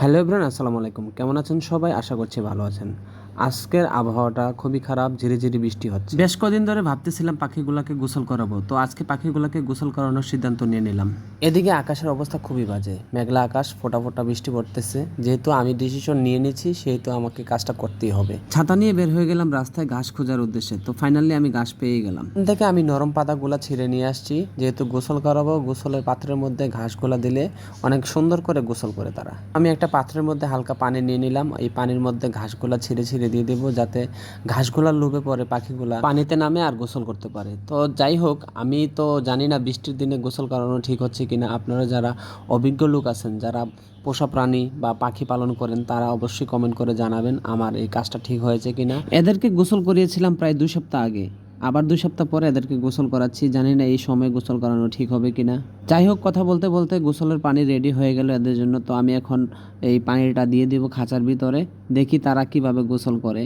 Hello everyone আসসালামু আলাইকুম। কেমন আছেন সবাই? আশা করছি ভালো আছেন। আজকের আবহাওয়াটা খুবই খারাপ ঝিরি ঝিরি বৃষ্টি হচ্ছে। বেশ কদিন ধরে ভাবতেছিলাম পাখিগুলোকে গোসল করাবো তো আজকে পাখিগুলোকে গোসল করানোর সিদ্ধান্ত নিয়ে নিলাম। এদিকে আকাশের অবস্থা খুবই বাজে মেঘলা আকাশ ফোটা ফোটা বৃষ্টি পড়তেছে। যেহেতু আমি ডিসিশন নিয়ে নিয়েছি সেহেতু আমাকে কাজটা করতেই হবে। ছাতা নিয়ে বের হয়ে গেলাম রাস্তায় ঘাস খোঁজার উদ্দেশ্যে তো ফাইনালি আমি ঘাস পেয়ে গেলাম। থেকে আমি নরম পাতাগুলা ছিঁড়ে নিয়ে আসছি। যেহেতু গোসল করাবো গোসলের পাত্রের মধ্যে ঘাসগুলা দিলে অনেক সুন্দর করে গোসল করে তারা। আমি একটা পাত্রের মধ্যে হালকা পানি নিয়ে নিলাম এই পানির মধ্যে ঘাসগুলা ছিঁড়ে ছিঁড়ে দিয়ে দেবো যাতে ঘাসগুলা লোভে পরে পাখিগুলা পানিতে নামে আর গোসল করতে পারে। তো যাই হোক, আমি তো জানি না বৃষ্টির দিনে গোসল করানো ঠিক হচ্ছে কিনা। আপনারা যারা অভিজ্ঞ লোক আছেন, যারা পোষা প্রাণী বা পাখি পালন করেন, তারা অবশ্যই কমেন্ট করে জানাবেন আমার এই কাজটা ঠিক হয়েছে কিনা। এদেরকে গোসল করিয়েছিলাম প্রায় দুই সপ্তাহ আগে। আবার দুই সপ্তাহ পরে এদেরকে গোসল করাচ্ছি। জানি না এই সময় গোসল করানো ঠিক হবে কি না যাই হোক, কথা বলতে বলতে গোসলের পানি রেডি হয়ে গেল এদের জন্য। তো আমি এখন এই পানিটা দিয়ে দিব খাঁচার ভিতরে। দেখি তারা কীভাবে গোসল করে।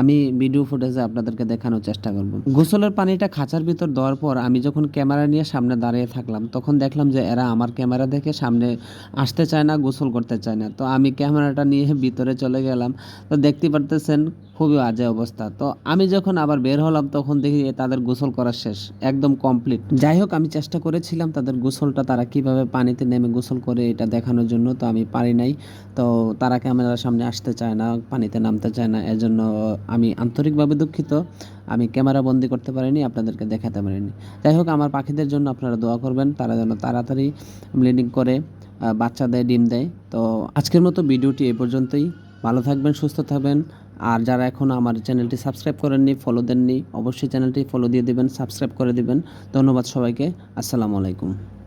আমি ভিডিও ফুটেজে আপনাদেরকে দেখানোর চেষ্টা করব। গোসলের পানিটা খাঁচার ভিতর দেওয়ার পর আমি যখন ক্যামেরা নিয়ে সামনে দাঁড়িয়ে থাকলাম, তখন দেখলাম যে এরা আমার ক্যামেরা দেখে সামনে আসতে চায় না, গোসল করতে চায় না। তো আমি ক্যামেরাটা নিয়ে ভিতরে চলে গেলাম। তো দেখতে পারতেছেন খুবই আজে অবস্থা। তো আমি যখন আবার বের হলাম, তখন দেখি তাদের গোসল করা শেষ, একদম কমপ্লিট যাই হোক, আমি চেষ্টা করেছিলাম তাদের গোসলটা, তারা কীভাবে পানিতে নেমে গোসল করে এটা দেখানোর জন্য, তো আমি পারি নাই। তো তারা ক্যামেরার সামনে আসতে চায় না, পানিতে নামতে চায় না, এজন্য আমি আন্তরিকভাবে দুঃখিত। আমি ক্যামেরা বন্দি করতে পারিনি, আপনাদেরকে দেখাতে পারিনি। যাই হোক, আমার পাখিদের জন্য আপনারা দোয়া করবেন, তারা যেন তাড়াতাড়ি ব্লিডিং করে বাচ্চা দেয় ডিম দেয়। তো আজকের মতো ভিডিওটি এই পর্যন্তই। ভালো থাকবেন, সুস্থ থাকবেন। আর যারা এখন আমার চ্যানেলটি সাবস্ক্রাইব করেননি ফলো দেননি, অবশ্যই চ্যানেলটি ফলো দিয়ে দিবেন সাবস্ক্রাইব করে দিবেন। ধন্যবাদ সবাইকে, আসসালামু আলাইকুম।